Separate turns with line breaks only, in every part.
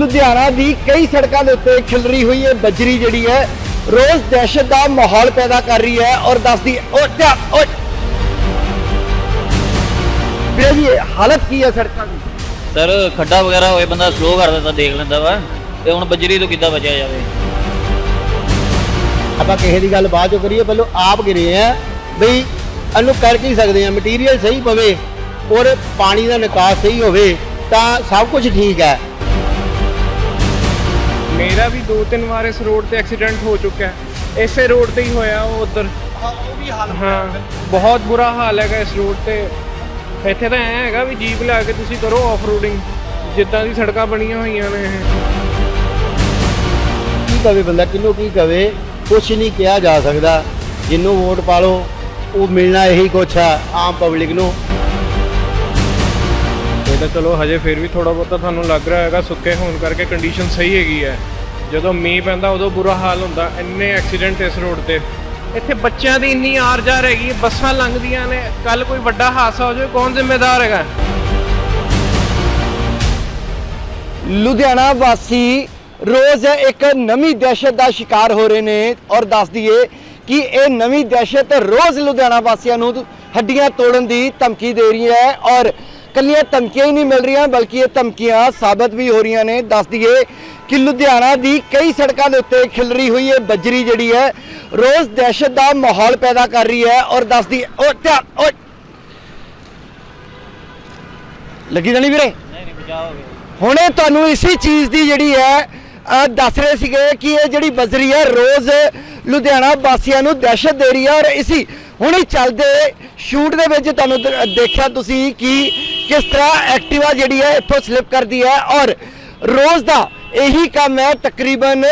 ਲੁਧਿਆਣਾ ਦੀ ਕਈ ਸੜਕਾਂ ਦੇ ਉੱਤੇ ਖਿਲਰੀ ਹੋਈ ਹੈ ਬਜਰੀ ਜਿਹੜੀ ਹੈ ਰੋਜ਼ ਦਹਿਸ਼ਤ ਦਾ ਮਾਹੌਲ ਪੈਦਾ ਕਰ ਰਹੀ ਹੈ ਔਰ ਦੱਸਦੀ ਓ ਧਿਆ ਓ। ਵੀਰੇ ਜੀ ਇਹ ਹਾਲਤ ਕੀ ਹੈ ਸੜਕਾਂ ਦੀ?
ਸਰ ਖੱਡਾ ਵਗੈਰਾ ਹੋਏ ਬੰਦਾ ਸਲੋ ਕਰ ਦਿੰਦਾ ਦੇਖ ਲੈਂਦਾ ਵਾ। ਤੇ ਹੁਣ ਬੱਜਰੀ ਤੋਂ ਕਿੱਦਾਂ ਬਚਿਆ ਜਾਵੇ?
ਆਪਾਂ ਕਿਸੇ ਦੀ ਗੱਲ ਬਾਅਦ ਚੋਂ ਕਰੀਏ ਪਹਿਲਾਂ ਆਪ ਗਿਰੇ ਆ। ਬਈ ਇਹਨੂੰ ਕਰ ਕੀ ਸਕਦੇ ਆ ਮਟੀਰੀਅਲ ਸਹੀ ਪਵੇ ਔਰ ਪਾਣੀ ਦਾ ਨਿਕਾਸ ਸਹੀ ਹੋਵੇ ਤਾਂ ਸਭ ਕੁਝ ਠੀਕ ਹੈ।
ਮੇਰਾ ਵੀ ਦੋ ਤਿੰਨ ਵਾਰ ਇਸ ਰੋਡ ਤੇ ਐਕਸੀਡੈਂਟ ਹੋ ਚੁੱਕਾ ਹੈ। ਇਸੇ ਰੋਡ ਤੇ ਹੀ ਹੋਇਆ ਉਹ ਉਧਰ।
ਹਾਂ ਉਹ ਵੀ ਹਾਲ
ਹਾਂ। ਬਹੁਤ ਬੁਰਾ ਹਾਲ ਹੈਗਾ ਇਸ ਰੋਡ ਤੇ। ਇੱਥੇ ਤਾਂ ਐ ਹੈਗਾ ਵੀ ਜੀਪ ਲਿਆ ਕੇ ਤੁਸੀਂ ਕਰੋ ਆਫ ਰੋਡਿੰਗ ਜਿੱਦਾਂ ਦੀ ਸੜਕਾਂ ਬਣੀਆਂ ਹੋਈਆਂ ਨੇ
ਕੀ ਕਵੇ ਬੰਦਾ? ਕਿਹਨੂੰ ਕੀ ਕਵੇ? ਕੁਛ ਨਹੀਂ ਕਿਹਾ ਜਾ ਸਕਦਾ। ਜਿੰਨੂੰ ਵੋਟ ਪਾ ਲਓ ਉਹ ਮਿਲਣਾ ਇਹੀ ਕੁਛ ਆ ਆਮ ਪਬਲਿਕ ਨੂੰ।
ਤਾਂ ਚਲੋ ਹਜੇ ਫਿਰ ਵੀ ਥੋੜਾ ਬਹੁਤਾ ਤੁਹਾਨੂੰ ਲੱਗ ਰਿਹਾ ਹੈਗਾ, ਸੁੱਕੇ ਹੋਣ ਕਰਕੇ ਕੰਡੀਸ਼ਨ ਸਹੀ ਹੈਗੀ ਹੈ। ਜਦੋਂ ਮੀਂਹ ਪੈਂਦਾ ਉਦੋਂ ਬੁਰਾ ਹਾਲ ਹੁੰਦਾ, ਇੰਨੇ ਐਕਸੀਡੈਂਟ ਇਸ ਰੋਡ ਤੇ। ਇੱਥੇ ਬੱਚਿਆਂ ਦੀ ਇੰਨੀ ਆਰ ਜਾ ਰਹੀ ਹੈ ਬੱਸਾਂ ਲੰਘਦੀਆਂ ਨੇ ਕੱਲ ਕੋਈ ਵੱਡਾ ਹਾਦਸਾ ਹੋ ਜਾਵੇ, ਕੌਣ ਜ਼ਿੰਮੇਦਾਰ ਹੈਗਾ?
ਲੁਧਿਆਣਾ ਵਾਸੀ ਰੋਜ਼ ਇੱਕ ਨਵੀਂ ਦਹਿਸ਼ਤ ਦਾ ਸ਼ਿਕਾਰ ਹੋ ਰਹੇ ਨੇ ਔਰ ਦੱਸ ਦਈਏ ਕਿ ਇਹ ਨਵੀਂ ਦਹਿਸ਼ਤ ਰੋਜ਼ ਲੁਧਿਆਣਾ ਵਾਸੀਆਂ ਨੂੰ ਹੱਡੀਆਂ ਤੋੜਨ ਦੀ ਧਮਕੀ ਦੇ ਰਹੀ ਹੈ ਔਰ ਕੱਲੀਆਂ ਧਮਕੀਆਂ ਹੀ ਨਹੀਂ ਮਿਲ ਰਹੀਆਂ ਬਲਕਿ ਇਹ ਧਮਕੀਆਂ ਸਾਬਤ ਵੀ ਹੋ ਰਹੀਆਂ ਨੇ। ਦੱਸ ਦਈਏ ਕਿ ਲੁਧਿਆਣਾ ਦੀ ਕਈ ਸੜਕਾਂ ਦੇ ਉੱਤੇ ਖਿਲਰੀ ਹੋਈ ਹੈ ਬਜਰੀ ਜਿਹੜੀ ਹੈ ਰੋਜ਼ ਦਹਿਸ਼ਤ ਦਾ ਮਾਹੌਲ ਪੈਦਾ ਕਰ ਰਹੀ ਹੈ ਔਰ ਦੱਸਦੀ ਓ ਧਿਆ ਓ। ਲੱਗੀ ਤਾਂ ਨਹੀਂ ਵੀਰੇ?
ਨਹੀਂ ਨਹੀਂ ਗਿਆ।
ਹੁਣੇ ਤੁਹਾਨੂੰ ਇਸੇ ਚੀਜ਼ ਦੀ ਜਿਹੜੀ ਹੈ ਦੱਸ ਰਹੇ ਸੀਗੇ ਕਿ ਇਹ ਜਿਹੜੀ ਬਜਰੀ ਹੈ ਰੋਜ਼ ਲੁਧਿਆਣਾ ਵਾਸੀਆਂ ਨੂੰ ਦਹਿਸ਼ਤ ਦੇ ਰਹੀ ਹੈ ਔਰ ਇਸੀ ਹੁਣੇ ਚੱਲਦੇ ਸ਼ੂਟ ਦੇ ਵਿੱਚ ਤੁਹਾਨੂੰ ਦੇਖਿਆ ਤੁਸੀਂ ਕਿ ਕਿਸ ਤਰ੍ਹਾਂ ਐਕਟਿਵਾ ਜਿਹੜੀ ਹੈ ਇੱਥੋਂ ਸਲਿੱਪ ਕਰਦੀ ਹੈ ਔਰ ਰੋਜ਼ ਦਾ ਇਹੀ ਕੰਮ ਹੈ, ਤਕਰੀਬਨ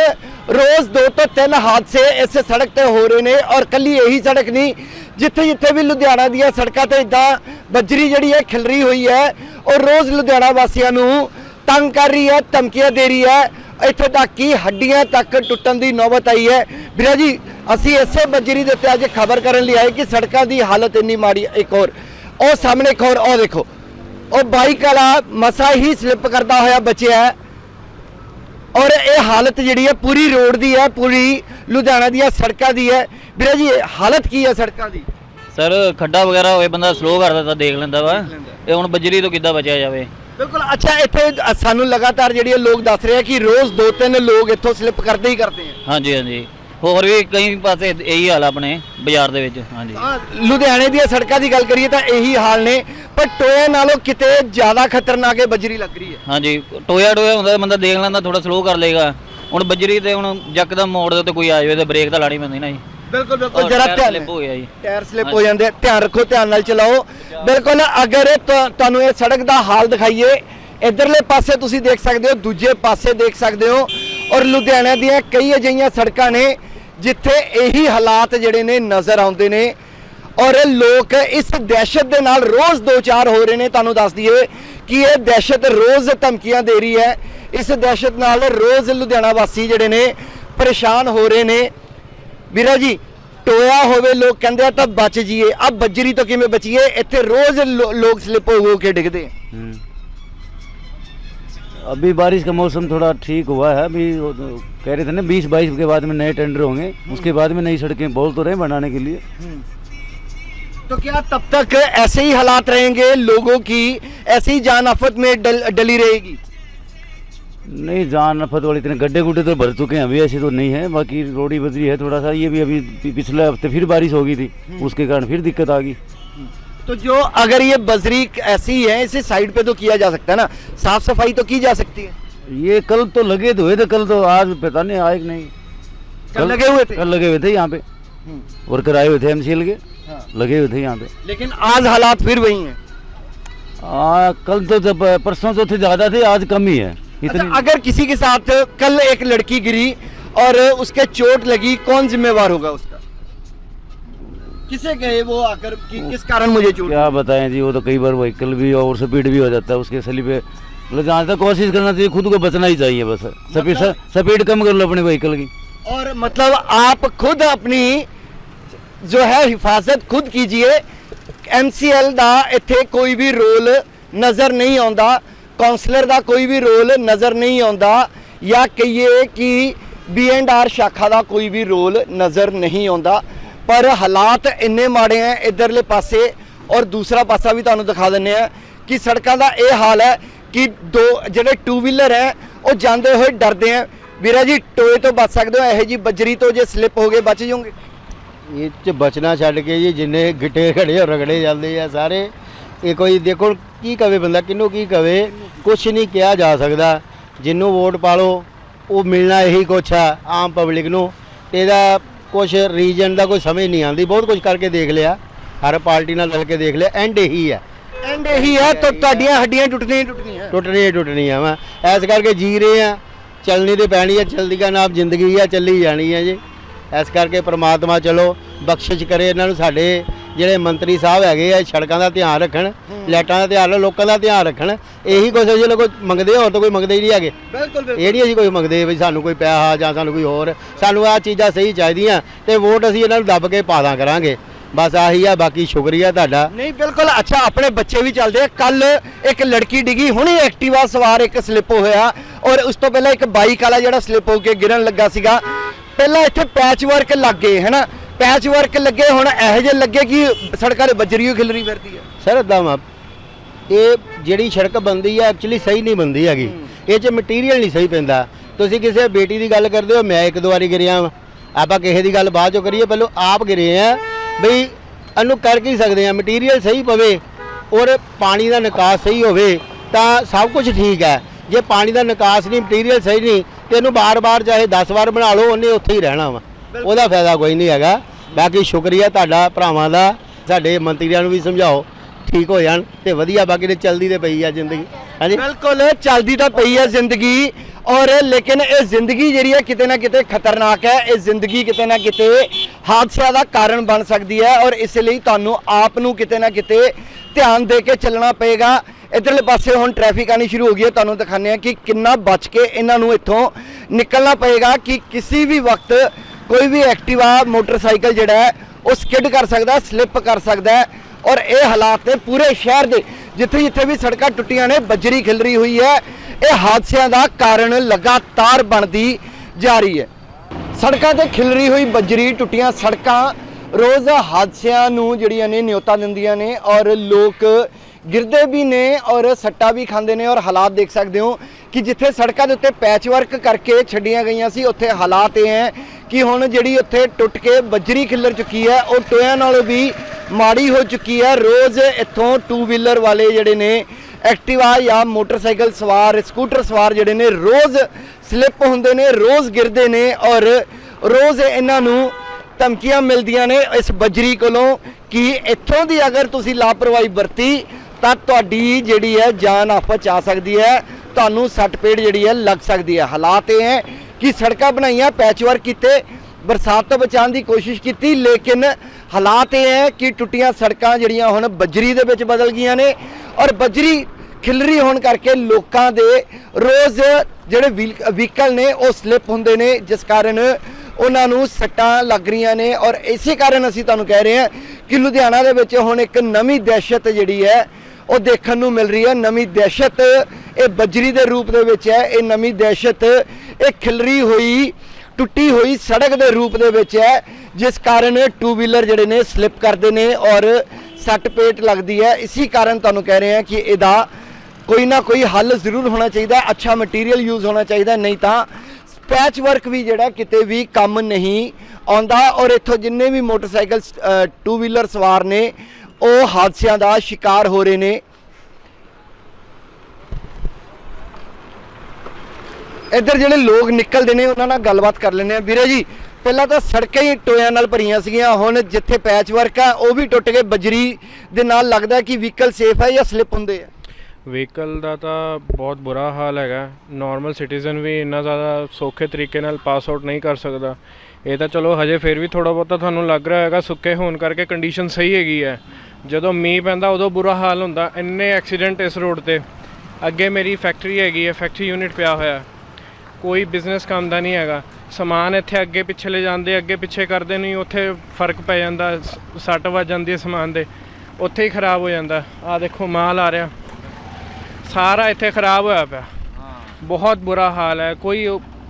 ਰੋਜ਼ ਦੋ ਤੋਂ ਤਿੰਨ ਹਾਦਸੇ ਇਸ ਸੜਕ ਤੇ ਹੋ ਰਹੇ ਨੇ ਔਰ ਕੱਲੀ ਇਹੀ ਸੜਕ ਨਹੀਂ ਜਿੱਥੇ ਜਿੱਥੇ ਵੀ ਲੁਧਿਆਣਾ ਦੀਆਂ ਸੜਕਾਂ ਤੇ ਇਦਾਂ ਬੱਜਰੀ ਜਿਹੜੀ ਹੈ ਖਿਲਰੀ ਹੋਈ ਹੈ ਔਰ ਰੋਜ਼ ਲੁਧਿਆਣਾ ਵਾਸੀਆਂ ਨੂੰ ਤੰਗ ਕਰ ਰਹੀ ਹੈ, ਧਮਕੀਆਂ ਦੇ ਰਹੀ ਹੈ, ਇੱਥੇ ਤੱਕ ਕਿ ਹੱਡੀਆਂ ਤੱਕ ਟੁੱਟਣ ਦੀ ਨੌਬਤ ਆਈ ਹੈ। ਵੀਰਾ ਜੀ, ਅਸੀਂ ਇਸੇ ਬਜਰੀ ਦੇ ਉੱਤੇ ਅੱਜ ਖਬਰ ਕਰਨ ਲਈ ਆਏ ਕਿ ਸੜਕਾਂ ਦੀ ਹਾਲਤ ਇੰਨੀ ਮਾੜੀ ਇੱਕ ਹੋਰ, ਉਹ ਸਾਹਮਣੇ ਇੱਕ ਹੋਰ, ਉਹ ਦੇਖੋ। ਉਹ ਬਾਈਕ ਵਾਲਾ ਮਸਾ ਹੀ ਸਲਿੱਪ ਕਰਦਾ ਹੋਇਆ ਬਚਿਆ ਔਰ ਇਹ ਹਾਲਤ ਜਿਹੜੀ ਹੈ ਪੂਰੀ ਰੋਡ ਦੀ ਹੈ ਪੂਰੀ ਲੁਧਿਆਣਾ ਦੀਆਂ ਸੜਕਾਂ ਦੀ ਹੈ। ਵੀਰਾ ਜੀ ਇਹ ਹਾਲਤ ਕੀ ਹੈ ਸੜਕਾਂ ਦੀ?
ਸਰ ਖੱਡਾ ਵਗੈਰਾ ਹੋਏ ਬੰਦਾ ਸਲੋ ਕਰ ਦਿੰਦਾ ਦੇਖ ਲੈਂਦਾ ਵਾ। ਤੇ ਹੁਣ ਬੱਜਰੀ ਤੋਂ ਕਿੱਦਾਂ ਬਚਿਆ ਜਾਵੇ?
ਬਿਲਕੁਲ ਅੱਛਾ ਇੱਥੇ ਸਾਨੂੰ ਲਗਾਤਾਰ ਜਿਹੜੀ ਇਹ ਲੋਕ ਦੱਸ ਰਹੇ ਆ ਕਿ ਰੋਜ਼ ਦੋ ਤਿੰਨ ਲੋਕ ਇੱਥੋਂ ਸਲਿੱਪ ਕਰਦੇ ਹੀ ਕਰਦੇ ਆ।
ਹਾਂਜੀ ਹਾਂਜੀ। ਹੋਰ ਵੀ ਕਈ ਪਾਸੇ ਇਹੀ ਹਾਲ ਆ ਆਪਣੇ ਬਾਜ਼ਾਰ ਦੇ ਵਿੱਚ ਹਾਂਜੀ।
ਹਾਂ ਲੁਧਿਆਣੇ ਦੀਆਂ ਸੜਕਾਂ ਦੀ ਗੱਲ ਕਰੀਏ ਤਾਂ ਇਹੀ ਹਾਲ ਨੇ ਪਰ ਟੋਏ ਨਾਲੋਂ ਕਿਤੇ ਜ਼ਿਆਦਾ ਖਤਰਨਾਕ ਇਹ ਬਜਰੀ ਲੱਗ ਰਹੀ ਹੈ।
ਹਾਂਜੀ ਟੋਇਆ ਟੋਇਆ ਹੁੰਦਾ ਬੰਦਾ ਦੇਖ ਲੈਂਦਾ ਥੋੜਾ ਸਲੋ ਕਰ ਲੇਗਾ ਹੁਣ ਬੱਜਰੀ ਤੇ ਹੁਣ ਯਕਦਮ ਮੋੜ ਦੇ ਉੱਤੇ ਕੋਈ ਆ ਜਾਵੇ ਤੇ ਬ੍ਰੇਕ ਤਾਂ ਲਾਣੀ ਪੈਂਦੀ ਨਾ ਜੀ।
ਬਿਲਕੁਲ ਬਿਲਕੁਲ।
ਔਰ
ਜਰਾ
ਟਾਇਰ
ਧਿਆਨ
slip ਹੋ ਗਿਆ ਜੀ।
ਟਾਇਰ ਸਲਿੱਪ ਹੋ ਜਾਂਦੇ ਆ ਧਿਆਨ ਰੱਖੋ ਧਿਆਨ ਨਾਲ ਚਲਾਓ। ਬਿਲਕੁਲ ਅਗਰ ਤੁਹਾਨੂੰ ਇਹ ਸੜਕ ਦਾ ਹਾਲ ਦਿਖਾਈਏ ਇਧਰਲੇ ਪਾਸੇ ਤੁਸੀਂ ਦੇਖ ਸਕਦੇ ਹੋ ਦੂਜੇ ਪਾਸੇ ਦੇਖ ਸਕਦੇ ਹੋ। ਔਰ ਲੁਧਿਆਣਾ ਦੀਆਂ ਕਈ ਅਜਿਹੀਆਂ ਸੜਕਾਂ ਨੇ ਜਿੱਥੇ ਇਹੀ ਹਾਲਾਤ ਜਿਹੜੇ ਨੇ ਨਜ਼ਰ ਆਉਂਦੇ ਨੇ। ਔਰ ਲੋਕ ਇਸ ਦਹਿਸ਼ਤ ਦੇ ਨਾਲ ਰੋਜ਼ ਦੋ ਚਾਰ ਹੋ ਰਹੇ ਨੇ। ਤੁਹਾਨੂੰ ਦੱਸ ਦਈਏ ਕਿ ਇਹ ਦਹਿਸ਼ਤ ਰੋਜ਼ ਧਮਕੀਆਂ ਦੇ ਰਹੀ ਹੈ। ਇਸ ਦਹਿਸ਼ਤ ਨਾਲ ਰੋਜ਼ ਲੁਧਿਆਣਾ ਵਾਸੀ ਜਿਹੜੇ ਨੇ ਪਰੇਸ਼ਾਨ ਹੋ ਰਹੇ ਨੇ। ਵੀਰਾ ਜੀ, ਟੋਇਆ ਹੋਵੇ ਲੋਕ ਕਹਿੰਦੇ ਆ ਤਾਂ ਬਚ ਜੀਏ ਆ ਬੱਜਰੀ ਤੋਂ ਕਿਵੇਂ ਬਚੀਏ? ਇੱਥੇ ਰੋਜ਼ ਲੋਕ ਸਲਿਪ ਹੋ ਕੇ ਡਿੱਗਦੇ
ਹੂੰ। अभी बारिश का मौसम थोड़ा ठीक हुआ है। अभी कह रहे थे ना बीस बाईस के बाद में नए टेंडर होंगे। उसके बाद में नई सड़कें बोल तो रहे बनाने के लिए।
तो क्या तब तक ऐसे ही हालात रहेंगे? लोगों की ऐसे ही जान आफत में डल, डली रहेगी?
नहीं जान नफत वाले इतने गड्ढे गुड्ढे तो भर चुके हैं। अभी ऐसे तो नहीं है। बाकी रोडी बदरी है थोड़ा सा। ये भी अभी पिछले हफ़्ते फिर बारिश हो गई थी। उसके कारण फिर दिक्कत आ गई।
तो जो अगर ये बजरी ऐसी है इसे साइड पे तो किया जा सकता है ना? साफ़ सफ़ाई तो की जा सकती है।
ये कल तो लगे तो हुए थे कल तो आज पता नहीं आए कि नहीं।
कल कल लगे हुए थे?
कल लगे हुए थे यहाँ पे। वर्कर आए हुए थे एमसीएल के।
हाँ।
लगे हुए थे यहाँ पे।
लेकिन आज हालात फिर वही हैं।
आ, कल तो जब परसों तो थे ज़्यादा थे आज कम ही है।
अच्छा, अगर किसी के साथ कल एक लड़की गिरी और उसके चोट लगी कौन जिम्मेवार होगा उसका किसे गए वो आकर कि किस कारण मुझे चोट
क्या बताएं जी वो तो कई बार व्हीकल भी और स्पीड भी हो जाता है उसके सली पे मतलब जहाँ तक कोशिश करना चाहिए खुद को बचना ही चाहिए बस स्पीड स्पीड कम कर लो अपने व्हीकल की
और मतलब आप खुद अपनी जो है हिफाजत खुद कीजिए ਐਮਸੀਐਲ ਦਾ ਇੱਥੇ ਕੋਈ ਵੀ ਰੋਲ ਨਜ਼ਰ ਨਹੀਂ ਆਉਂਦਾ ਕਾਉਂਸਲਰ ਦਾ ਕੋਈ ਵੀ ਰੋਲ ਨਜ਼ਰ ਨਹੀਂ ਆਉਂਦਾ ਜਾਂ ਕਹੀਏ ਕਿ ਬੀ&ਆਰ ਸ਼ਾਖਾ ਦਾ ਕੋਈ ਵੀ ਰੋਲ ਨਜ਼ਰ ਨਹੀਂ ਆਉਂਦਾ ਪਰ ਹਾਲਾਤ ਇੰਨੇ ਮਾੜੇ ਆ ਇਧਰਲੇ ਪਾਸੇ ਔਰ ਦੂਸਰਾ ਪਾਸਾ ਵੀ ਤੁਹਾਨੂੰ ਦਿਖਾ ਦਿੰਨੇ ਆ ਕਿ ਸੜਕਾਂ ਦਾ ਇਹ ਹਾਲ ਹੈ ਕਿ ਦੋ ਜਿਹੜੇ ਟੂ ਵੀਲਰ ਹੈ, ਉਹ ਜਾਂਦੇ ਹੋਏ ਡਰਦੇ ਆ। ਵੀਰਾ ਜੀ, ਟੋਏ ਤੋਂ ਬਚ ਸਕਦੇ ਹੋ? ਇਹੋ ਜੀ ਬਜਰੀ ਤੋਂ ਜੇ ਸਲਿੱਪ ਹੋ ਗਏ, ਬਚ ਜਾਓਗੇ?
ਇਹ ਚ ਬਚਣਾ ਛੱਡ ਕੇ ਜੀ, ਜਿੰਨੇ ਗਿੱਟੇ ਖੜੇ ਹੋ ਰਗੜੇ ਜਾਂਦੇ ਆ ਸਾਰੇ। ਇਹ ਕੋਈ ਦੇਖੋ ਕੀ ਕਵੇ ਬੰਦਾ, ਕਿਹਨੂੰ ਕੀ ਕਵੇ? ਕੁਛ ਨਹੀਂ ਕਿਹਾ ਜਾ ਸਕਦਾ। ਜਿੰਨੂੰ ਵੋਟ ਪਾ ਲਓ, ਉਹ ਮਿਲਣਾ ਇਹੀ ਕੁਛ ਆ ਆਮ ਪਬਲਿਕ ਨੂੰ। ਤੇ ਇਹਦਾ ਕੁਝ ਰੀਜਨ ਦਾ ਕੋਈ ਸਮਝ ਨਹੀਂ ਆਉਂਦੀ ਬਹੁਤ ਕੁਝ ਕਰਕੇ ਦੇਖ ਲਿਆ। ਹਰ ਪਾਰਟੀ ਨਾਲ ਰਲ ਕੇ ਦੇਖ ਲਿਆ ਐਂਡ ਇਹੀ ਆ
ਐਂਡ ਇਹੀ ਹੈ ਤਾਂ ਤੁਹਾਡੀਆਂ ਹੱਡੀਆਂ ਟੁੱਟਣੀਆਂ ਹੀ ਟੁੱਟਣੀਆਂ।
ਟੁੱਟਣੀ ਹੀ ਟੁੱਟਣੀ ਆ ਵਾ। ਐਸ ਕਰਕੇ ਜੀ ਰਹੇ ਆ ਚੱਲਣੀ ਤੇ ਪੈਣੀ ਆ ਚਲਦੀ ਦਾ ਨਾਮ ਜ਼ਿੰਦਗੀ ਆ ਚੱਲੀ ਜਾਣੀ ਆ ਜੀ। ਇਸ ਕਰਕੇ ਪ੍ਰਮਾਤਮਾ ਚਲੋ ਬਖਸ਼ਿਸ਼ ਕਰੇ ਇਹਨਾਂ ਨੂੰ ਸਾਡੇ ਜਿਹੜੇ ਮੰਤਰੀ ਸਾਹਿਬ ਹੈਗੇ ਆ ਸੜਕਾਂ ਦਾ ਧਿਆਨ ਰੱਖਣ ਲਾਈਟਾਂ ਦਾ ਧਿਆਨ ਲੋਕਾਂ ਦਾ ਧਿਆਨ ਰੱਖਣ ਇਹੀ ਕੁਛ ਜੇ ਲੋਕ ਮੰਗਦੇ ਹੋਰ ਤਾਂ ਕੋਈ ਮੰਗਦੇ ਹੀ ਨਹੀਂ ਹੈਗੇ।
ਬਿਲਕੁਲ
ਇਹ ਨਹੀਂ ਅਸੀਂ ਕੋਈ ਮੰਗਦੇ ਵੀ ਸਾਨੂੰ ਕੋਈ ਪੈਸਾ ਜਾਂ ਸਾਨੂੰ ਕੋਈ ਹੋਰ ਸਾਨੂੰ ਆਹ ਚੀਜ਼ਾਂ ਸਹੀ ਚਾਹੀਦੀਆਂ ਤੇ ਵੋਟ ਅਸੀਂ ਇਹਨਾਂ ਨੂੰ ਦੱਬ ਕੇ ਪਾਦਾਂ ਕਰਾਂਗੇ। ਬਸ ਆਹੀ ਆ ਬਾਕੀ ਸ਼ੁਕਰੀਆ ਤੁਹਾਡਾ।
ਨਹੀਂ ਬਿਲਕੁਲ। ਅੱਛਾ ਆਪਣੇ ਬੱਚੇ ਵੀ ਚੱਲਦੇ ਆ। ਕੱਲ ਇੱਕ ਲੜਕੀ ਡਿੱਗੀ ਹੁਣੇ ਐਕਟਿਵਾ ਸਵਾਰ ਇੱਕ ਸਲਿੱਪ ਹੋਇਆ ਔਰ ਉਸ ਤੋਂ ਪਹਿਲਾਂ ਇੱਕ ਬਾਈਕ ਵਾਲਾ ਜਿਹੜਾ ਸਲਿੱਪ ਹੋ ਕੇ ਗਿਰਨ ਲੱਗਾ ਸੀਗਾ। ਪਹਿਲਾਂ ਇੱਥੇ ਪੈਚ ਵਰਕ ਲੱਗੇ ਹੈਨਾ? ਪੈਚ ਵਰਕ ਲੱਗੇ ਹੁਣ ਇਹੋ ਜਿਹੇ ਲੱਗੇ ਕਿ ਸੜਕਾਂ ਦੇ ਬੱਜਰੀ ਖਿਲਰੀ ਫਿਰਦੀ ਹੈ
ਸਰ ਏਦਾਂ ਵਾ ਇਹ ਜਿਹੜੀ ਸੜਕ ਬੰਦੀ ਆ ਐਕਚੁਅਲੀ ਸਹੀ ਨਹੀਂ ਬੰਦੀ ਹੈਗੀ। ਇਹ ਚ ਮਟੀਰੀਅਲ ਨਹੀਂ ਸਹੀ ਪੈਂਦਾ। ਤੁਸੀਂ ਕਿਸੇ ਬੇਟੀ ਦੀ ਗੱਲ ਕਰਦੇ ਹੋ ਮੈਂ ਇੱਕ ਦੋ ਵਾਰੀ ਗਿਰਿਆ ਵਾਂ। ਆਪਾਂ ਕਿਸੇ ਦੀ ਗੱਲ ਬਾਅਦ ਚੋਂ ਕਰੀਏ ਪਹਿਲਾਂ ਆਪ ਗਿਰੇ ਆ। ਬਈ ਇਹਨੂੰ ਕਰ ਕੀ ਸਕਦੇ ਆ? ਮਟੀਰੀਅਲ ਸਹੀ ਪਵੇ ਔਰ ਪਾਣੀ ਦਾ ਨਿਕਾਸ ਸਹੀ ਹੋਵੇ ਤਾਂ ਸਭ ਕੁਝ ਠੀਕ ਹੈ ਜੇ ਪਾਣੀ ਦਾ ਨਿਕਾਸ ਨਹੀਂ ਮਟੀਰੀਅਲ ਸਹੀ ਨਹੀਂ ਤੇ ਇਹਨੂੰ ਬਾਰ-ਬਾਰ ਚਾਹੇ 10 ਵਾਰ ਬਣਾ ਲਓ ਉਹਨੇ ਉੱਥੇ ਹੀ ਰਹਿਣਾ ਵਾ। ਉਹਦਾ ਫਾਇਦਾ ਕੋਈ ਨਹੀਂ ਹੈਗਾ। ਬਾਕੀ ਸ਼ੁਕਰੀਆ ਤੁਹਾਡਾ, ਭਰਾਵਾਂ ਦਾ। ਸਾਡੇ ਮੰਤਰੀਆਂ ਨੂੰ ਵੀ ਸਮਝਾਓ, ਠੀਕ ਹੋ ਜਾਣ ਤੇ ਵਧੀਆ ਬਾਕੀ ਤੇ ਚਲਦੀ ਤੇ ਪਈ ਆ ਜ਼ਿੰਦਗੀ। ਹਾਂਜੀ?
ਬਿਲਕੁਲ, ਚੱਲਦੀ ਤਾਂ ਪਈ ਹੈ ਜ਼ਿੰਦਗੀ। ਔਰ ਲੇਕਿਨ ਇਹ ਜ਼ਿੰਦਗੀ ਜਿਹੜੀ ਹੈ ਕਿਤੇ ਨਾ ਕਿਤੇ ਖਤਰਨਾਕ ਹੈ। ਇਹ ਜ਼ਿੰਦਗੀ ਕਿਤੇ ਨਾ ਕਿਤੇ ਹਾਦਸਿਆਂ ਦਾ ਕਾਰਨ ਬਣ ਸਕਦੀ ਹੈ। ਔਰ ਇਸ ਲਈ ਤੁਹਾਨੂੰ ਆਪ ਨੂੰ ਕਿਤੇ ਨਾ ਕਿਤੇ ਧਿਆਨ ਦੇ ਕੇ ਚੱਲਣਾ ਪਏਗਾ। ਇਧਰਲੇ ਪਾਸੇ ਹੁਣ ਟ੍ਰੈਫਿਕ ਆਣੀ ਸ਼ੁਰੂ ਹੋ ਗਈ ਹੈ। ਤੁਹਾਨੂੰ ਦਿਖਾਉਂਦੇ ਆ ਕਿ ਕਿੰਨਾ ਬਚ ਕੇ ਇਹਨਾਂ ਨੂੰ ਇੱਥੋਂ ਨਿਕਲਣਾ ਪਏਗਾ ਕਿ ਕਿਸੇ ਵੀ ਵਕਤ ਕੋਈ ਵੀ ਐਕਟਿਵਾ ਮੋਟਰਸਾਈਕਲ ਜਿਹੜਾ ਹੈ, ਉਹ ਸਕਿੱਡ ਕਰ ਸਕਦਾ, ਸਲਿੱਪ ਕਰ ਸਕਦਾ ਔਰ ਇਹ ਹਾਲਾਤ ਨੇ ਪੂਰੇ ਸ਼ਹਿਰ ਦੇ, ਜਿੱਥੇ ਜਿੱਥੇ ਵੀ ਸੜਕਾਂ ਟੁੱਟੀਆਂ ਨੇ, ਬੱਜਰੀ ਖਿਲਰੀ ਹੋਈ ਹੈ। ਇਹ ਹਾਦਸਿਆਂ ਦਾ ਕਾਰਨ ਲਗਾਤਾਰ ਬਣਦੀ ਜਾ ਰਹੀ ਹੈ। ਸੜਕਾਂ ਤੇ ਖਿਲਰੀ ਹੋਈ ਬੱਜਰੀ, ਟੁੱਟੀਆਂ ਸੜਕਾਂ, ਰੋਜ਼ ਹਾਦਸਿਆਂ ਨੂੰ ਜਿਹੜੀਆਂ ਨੇ ਨਿਯੋਤਾ ਦਿੰਦੀਆਂ ਨੇ ਔਰ ਲੋਕ ਗਿਰਦੇ ਵੀ ਨੇ ਔਰ ਸੱਟਾਂ ਵੀ ਖਾਂਦੇ ਨੇ ਔਰ ਹਾਲਾਤ ਦੇਖ ਸਕਦੇ ਹੋ ਕਿ ਜਿੱਥੇ ਸੜਕਾਂ ਦੇ ਉੱਤੇ ਪੈਚ ਵਰਕ ਕਰਕੇ ਛੱਡੀਆਂ ਗਈਆਂ ਸੀ, ਉੱਥੇ ਹਾਲਾਤ ਇਹ ਹੈ ਕਿ ਹੁਣ ਜਿਹੜੀ ਉੱਥੇ ਟੁੱਟ ਕੇ ਬੱਜਰੀ ਖਿਲਰ ਚੁੱਕੀ ਹੈ, ਉਹ ਟੋਇਆਂ ਨਾਲੋਂ ਵੀ ਮਾੜੀ ਹੋ ਚੁੱਕੀ ਹੈ। ਰੋਜ਼ ਇੱਥੋਂ ਟੂ ਵੀਲਰ ਵਾਲੇ ਜਿਹੜੇ ਨੇ, ਐਕਟਿਵਾ ਜਾਂ ਮੋਟਰਸਾਈਕਲ ਸਵਾਰ, ਸਕੂਟਰ ਸਵਾਰ ਜਿਹੜੇ ਨੇ, ਰੋਜ਼ ਸਲਿੱਪ ਹੁੰਦੇ ਨੇ, ਰੋਜ਼ ਗਿਰਦੇ ਨੇ ਔਰ ਰੋਜ਼ ਇਹਨਾਂ ਨੂੰ ਧਮਕੀਆਂ ਮਿਲਦੀਆਂ ਨੇ ਇਸ ਬੱਜਰੀ ਕੋਲੋਂ ਕਿ ਇੱਥੋਂ ਦੀ ਅਗਰ ਤੁਸੀਂ ਲਾਪਰਵਾਹੀ ਵਰਤੀ, ਤਾਂ ਤੁਹਾਡੀ ਜਿਹੜੀ ਹੈ ਜਾਨ ਆਫਤ 'ਚ ਆ ਸਕਦੀ ਹੈ। ਤੁਹਾਨੂੰ ਸੱਟ ਪੇੜ ਜਿਹੜੀ ਹੈ ਲੱਗ ਸਕਦੀ ਹੈ। ਹਾਲਾਤ ਇਹ ਹੈ ਕਿ ਸੜਕਾਂ ਬਣਾਈਆਂ, ਪੈਚਵਰਕ ਕੀਤੇ, ਬਰਸਾਤ ਤੋਂ ਬਚਾਉਣ ਦੀ ਕੋਸ਼ਿਸ਼ ਕੀਤੀ, ਲੇਕਿਨ ਹਾਲਾਤ ਇਹ ਹੈ ਕਿ ਟੁੱਟੀਆਂ ਸੜਕਾਂ ਜਿਹੜੀਆਂ ਹੁਣ ਬਜਰੀ ਦੇ ਵਿੱਚ ਬਦਲ ਗਈਆਂ ਨੇ ਔਰ ਬੱਜਰੀ ਖਿਲਰੀ ਹੋਣ ਕਰਕੇ ਲੋਕਾਂ ਦੇ ਰੋਜ਼ ਜਿਹੜੇ ਵਹੀਕਲ ਨੇ, ਉਹ ਸਲਿੱਪ ਹੁੰਦੇ ਨੇ, ਜਿਸ ਕਾਰਨ ਉਹਨਾਂ ਨੂੰ ਸੱਟਾਂ ਲੱਗ ਰਹੀਆਂ ਨੇ ਔਰ ਇਸੇ ਕਾਰਨ ਅਸੀਂ ਤੁਹਾਨੂੰ ਕਹਿ ਰਹੇ ਹਾਂ ਕਿ ਲੁਧਿਆਣਾ ਦੇ ਵਿੱਚ ਹੁਣ ਇੱਕ ਨਵੀਂ ਦਹਿਸ਼ਤ ਜਿਹੜੀ ਹੈ ਉਹ ਦੇਖਣ ਨੂੰ ਮਿਲ ਰਹੀ ਹੈ ਨਵੀਂ ਦਹਿਸ਼ਤ। ਇਹ ਬੱਜਰੀ ਦੇ ਰੂਪ ਦੇ ਵਿੱਚ ਹੈ, ਇਹ ਨਵੀਂ ਦਹਿਸ਼ਤ। ਇਹ ਖਿਲਰੀ ਹੋਈ, ਟੁੱਟੀ ਹੋਈ ਸੜਕ ਦੇ ਰੂਪ ਦੇ ਵਿੱਚ ਹੈ, ਜਿਸ ਕਾਰਨ ਟੂ ਵੀਲਰ ਜਿਹੜੇ ਨੇ ਸਲਿੱਪ ਕਰਦੇ ਨੇ ਔਰ ਸੱਟ ਪੇਟ ਲੱਗਦੀ ਹੈ। ਇਸੇ ਕਾਰਨ ਤੁਹਾਨੂੰ ਕਹਿ ਰਹੇ ਹਾਂ ਕਿ ਇਹਦਾ ਕੋਈ ਨਾ ਕੋਈ ਹੱਲ ਜ਼ਰੂਰ ਹੋਣਾ ਚਾਹੀਦਾ ਅੱਛਾ ਮਟੀਰੀਅਲ ਯੂਜ਼ ਹੋਣਾ ਚਾਹੀਦਾ ਨਹੀਂ ਤਾਂ ਪੈਚ ਵਰਕ ਵੀ ਜਿਹੜਾ ਕਿਤੇ ਵੀ ਕੰਮ ਨਹੀਂ ਆਉਂਦਾ। ਔਰ ਇੱਥੋਂ ਜਿੰਨੇ ਵੀ ਮੋਟਰਸਾਈਕਲ ਟੂ ਵੀਲਰ ਸਵਾਰ ਨੇ ਉਹ ਹਾਦਸਿਆਂ ਦਾ ਸ਼ਿਕਾਰ ਹੋ ਰਹੇ ਨੇ। ਇੱਧਰ ਜਿਹੜੇ ਲੋਕ ਨਿਕਲਦੇ ਨੇ, ਉਹਨਾਂ ਨਾਲ ਗੱਲਬਾਤ ਕਰ ਲੈਂਦੇ ਆ ਵੀਰੇ ਜੀ, ਪਹਿਲਾਂ ਤਾਂ ਸੜਕਾਂ ਹੀ ਟੋਇਆਂ ਨਾਲ ਭਰੀਆਂ ਸੀਗੀਆਂ। ਹੁਣ ਜਿੱਥੇ ਪੈਚ ਵਰਕ ਆ, ਉਹ ਵੀ ਟੁੱਟ ਕੇ ਬਜਰੀ ਦੇ ਨਾਲ ਲੱਗਦਾ ਕਿ ਵਹੀਕਲ ਸੇਫ ਹੈ ਜਾਂ ਸਲਿੱਪ ਹੁੰਦੇ ਆ?
ਵਹੀਕਲ ਦਾ ਤਾਂ ਬਹੁਤ ਬੁਰਾ ਹਾਲ ਹੈਗਾ। ਨਾਰਮਲ ਸਿਟੀਜ਼ਨ ਵੀ ਇੰਨਾ ਜ਼ਿਆਦਾ ਸੌਖੇ ਤਰੀਕੇ ਨਾਲ ਪਾਸ ਆਊਟ ਨਹੀਂ ਕਰ ਸਕਦਾ। ਇਹ ਤਾਂ ਚਲੋ ਹਜੇ ਫਿਰ ਵੀ ਥੋੜਾ ਬਹੁਤਾ ਤੁਹਾਨੂੰ ਲੱਗ ਰਿਹਾ ਹੈਗਾ ਸੁੱਕੇ ਹੋਣ ਕਰਕੇ ਕੰਡੀਸ਼ਨ ਸਹੀ ਹੈਗੀ ਹੈ। ਜਦੋਂ ਮੀਂਹ ਪੈਂਦਾ ਉਦੋਂ ਬੁਰਾ ਹਾਲ ਹੁੰਦਾ ਇੰਨੇ ਐਕਸੀਡੈਂਟ ਇਸ ਰੋਡ ਤੇ। ਅੱਗੇ ਮੇਰੀ ਫੈਕਟਰੀ ਹੈਗੀ ਹੈ ਫੈਕਟਰੀ ਯੂਨਿਟ ਪਿਆ ਹੋਇਆ। ਕੋਈ ਬਿਜ਼ਨਸ ਕੰਮ ਦਾ ਨਹੀਂ ਹੈਗਾ। ਸਮਾਨ ਇੱਥੇ ਅੱਗੇ ਪਿੱਛੇ ਲੈ ਜਾਂਦੇ ਅੱਗੇ ਪਿੱਛੇ ਕਰਦੇ ਨਹੀਂ ਉੱਥੇ ਫ਼ਰਕ ਪੈ ਜਾਂਦਾ ਸੱਟ ਵੱਜ ਜਾਂਦੀ ਹੈ ਸਮਾਨ ਦੇ। ਉੱਥੇ ਹੀ ਖਰਾਬ ਹੋ ਜਾਂਦਾ। ਆ ਦੇਖੋ ਮਾਲ ਆ ਰਿਹਾ। ਸਾਰਾ ਇੱਥੇ ਖਰਾਬ ਹੋਇਆ ਪਿਆ। ਬਹੁਤ ਬੁਰਾ ਹਾਲ ਹੈ। ਕੋਈ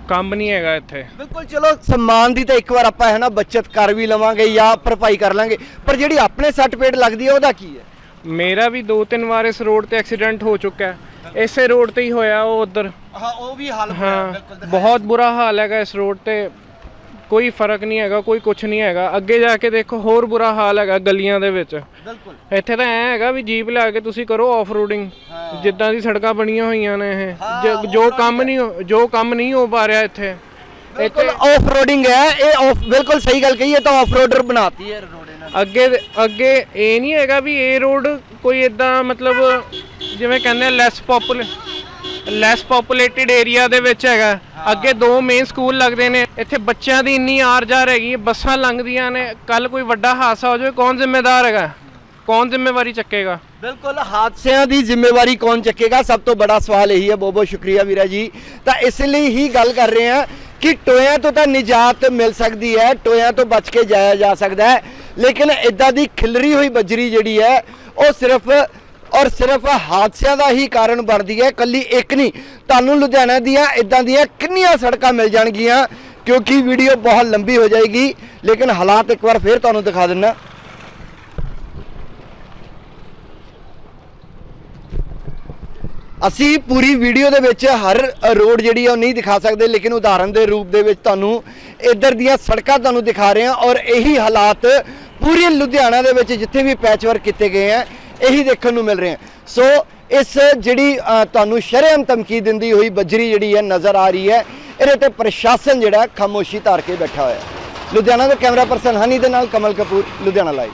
ਕੰਮ ਨਹੀਂ ਹੈਗਾ ਇੱਥੇ।
ਬਿਲਕੁਲ ਚਲੋ ਸਨਮਾਨ ਦੀ ਤਾਂ ਇੱਕ ਵਾਰ ਆਪਾਂ ਹੈ ਨਾ ਬੱਚਤ ਕਰ ਵੀ ਲਵਾਂਗੇ ਜਾਂ ਭਰਪਾਈ ਕਰ ਲਾਂਗੇ। ਪਰ ਜਿਹੜੀ ਆਪਣੇ ਸੱਟ ਪੇਟ ਲੱਗਦੀ ਹੈ ਉਹਦਾ ਕੀ ਹੈ?
ਮੇਰਾ ਵੀ ਦੋ ਤਿੰਨ ਵਾਰ ਇਸ ਰੋਡ ਤੇ ਐਕਸੀਡੈਂਟ ਹੋ ਚੁੱਕਾ ਹੈ। ਇਸੇ ਰੋਡ ਤੇ ਹੀ ਹੋਇਆ ਉਹ ਉਧਰ।
ਹਾਂ ਉਹ ਵੀ ਹਾਲ
ਹਾਂ ਬਹੁਤ ਬੁਰਾ ਹਾਲ ਹੈਗਾ ਇਸ ਰੋਡ ਤੇ। ਕੋਈ ਫ਼ਰਕ ਨਹੀਂ ਹੈਗਾ ਕੋਈ ਕੁਝ ਨਹੀਂ ਹੈਗਾ। ਅੱਗੇ ਜਾ ਕੇ ਦੇਖੋ ਹੋਰ ਬੁਰਾ ਹਾਲ ਹੈਗਾ ਗਲੀਆਂ ਦੇ ਵਿੱਚ।
ਬਿਲਕੁਲ।
ਇੱਥੇ ਤਾਂ ਐ ਹੈਗਾ ਵੀ ਜੀਪ ਲਿਆ ਕੇ ਤੁਸੀਂ ਕਰੋ ਆਫ ਰੋਡਿੰਗ ਜਿੱਦਾਂ ਦੀ ਸੜਕਾਂ ਬਣੀਆਂ ਹੋਈਆਂ ਨੇ ਇਹ। ਜ- ਜੋ ਕੰਮ ਨਹੀਂ ਹੋ- ਜੋ ਕੰਮ ਨਹੀਂ ਹੋ ਪਾ ਰਿਹਾ ਇੱਥੇ।
ਬਿਲਕੁਲ ਆਫ ਰੋਡਿੰਗ ਹੈ ਇਹ ਆਫ ਬਿਲਕੁਲ ਸਹੀ ਗੱਲ ਕਹੀ ਹੈ ਤਾਂ ਆਫ ਰੋਡਰ ਬਣਾਤੀ ਹੈ। ਰੋਡ ਇਹਨਾਂ
ਅੱਗੇ ਅੱਗੇ ਇਹ ਨਹੀਂ ਹੈਗਾ ਵੀ ਇਹ ਰੋਡ ਕੋਈ ਇਦਾਂ ਮਤਲਬ ਜਿਵੇਂ ਕਹਿੰਦੇ ਆ ਲੈਸ ਪੋਪੂਲਰ ਲੈਸ ਪੋਪੂਲੇਟਿਡ ਏਰੀਆ ਦੇ ਵਿੱਚ ਹੈਗਾ। ਅੱਗੇ ਦੋ ਮੇਨ ਸਕੂਲ ਲੱਗਦੇ ਨੇ। ਇੱਥੇ ਬੱਚਿਆਂ ਦੀ ਇੰਨੀ ਆਰ ਜਾਰ ਹੈਗੀ ਹੈ, ਬੱਸਾਂ ਲੰਘਦੀਆਂ ਨੇ। ਕੱਲ ਕੋਈ ਵੱਡਾ ਹਾਦਸਾ ਹੋ ਜਾਵੇ ਕੌਣ ਜ਼ਿੰਮੇਦਾਰ ਹੈਗਾ? ਕੌਣ ਜ਼ਿੰਮੇਵਾਰੀ ਚੱਕੇਗਾ?
ਬਿਲਕੁਲ ਹਾਦਸਿਆਂ ਦੀ ਜ਼ਿੰਮੇਵਾਰੀ ਕੌਣ ਚੱਕੇਗਾ? ਸਭ ਤੋਂ ਬੜਾ ਸਵਾਲ ਇਹੀ ਹੈ। ਬਹੁਤ ਬਹੁਤ ਸ਼ੁਕਰੀਆ ਵੀਰਾ ਜੀ। ਤਾਂ ਇਸ ਲਈ ਹੀ ਗੱਲ ਕਰ ਰਹੇ ਹਾਂ ਕਿ ਟੋਇਆਂ ਤੋਂ ਤਾਂ ਨਿਜਾਤ ਮਿਲ ਸਕਦੀ ਹੈ ਟੋਇਆਂ ਤੋਂ ਬਚ ਕੇ ਜਾਇਆ ਜਾ ਸਕਦਾ ਹੈ। ਲੇਕਿਨ ਇਦਾਂ ਦੀ ਖਿਲਰੀ ਹੋਈ ਬਜਰੀ ਜਿਹੜੀ ਹੈ ਉਹ ਸਿਰਫ ਔਰ ਸਿਰਫ ਹਾਦਸਿਆਂ ਦਾ ਹੀ ਕਾਰਨ ਬਣਦੀ ਹੈ ਕੱਲੀ ਇੱਕ ਨਹੀਂ, ਤੁਹਾਨੂੰ ਲੁਧਿਆਣਾ ਦੀਆਂ ਇਦਾਂ ਦੀਆਂ ਕਿੰਨੀਆਂ ਸੜਕਾਂ ਮਿਲ ਜਾਣਗੀਆਂ, ਕਿਉਂਕਿ ਵੀਡੀਓ ਬਹੁਤ ਲੰਬੀ ਹੋ ਜਾਏਗੀ, ਲੇਕਿਨ ਹਾਲਾਤ ਇੱਕ ਵਾਰ ਫੇਰ ਤੁਹਾਨੂੰ ਦਿਖਾ ਦਿੰਨਾ ਅਸੀਂ ਪੂਰੀ ਵੀਡੀਓ ਦੇ ਵਿੱਚ ਹਰ ਰੋਡ ਜਿਹੜੀ ਆ ਉਹ ਨਹੀਂ ਦਿਖਾ ਸਕਦੇ, ਲੇਕਿਨ ਉਦਾਹਰਨ ਦੇ ਰੂਪ ਦੇ ਵਿੱਚ ਤੁਹਾਨੂੰ ਇੱਧਰ ਦੀਆਂ ਸੜਕਾਂ ਤੁਹਾਨੂੰ ਦਿਖਾ ਰਹੇ ਹਾਂ, ਔਰ ਇਹੀ ਹਾਲਾਤ ਪੂਰੀ ਲੁਧਿਆਣਾ ਦੇ ਵਿੱਚ ਜਿੱਥੇ ਵੀ ਪੈਚਵਰਕ ਕੀਤੇ ਗਏ ਆ ਇਹੀ ਦੇਖਣ ਨੂੰ ਮਿਲ ਰਹੇ ਆ ਸੋ ਇਸ ਜਿਹੜੀ ਤੁਹਾਨੂੰ ਸ਼ਰਮ ਧਮਕੀ ਦਿੰਦੀ ਹੋਈ ਬੱਜਰੀ ਜਿਹੜੀ ਹੈ, ਨਜ਼ਰ ਆ ਰਹੀ ਹੈ, ਇਹਦੇ ਤੇ ਪ੍ਰਸ਼ਾਸਨ ਜਿਹੜਾ ਖਾਮੋਸ਼ੀ ਧਾਰ ਕੇ ਬੈਠਾ ਹੋਇਆ ਲੁਧਿਆਣਾ ਦੇ ਕੈਮਰਾ ਪਰਸਨ ਹਨੀ ਦੇ ਨਾਲ ਕਮਲ ਕਪੂਰ, ਲੁਧਿਆਣਾ ਲਾਈਵ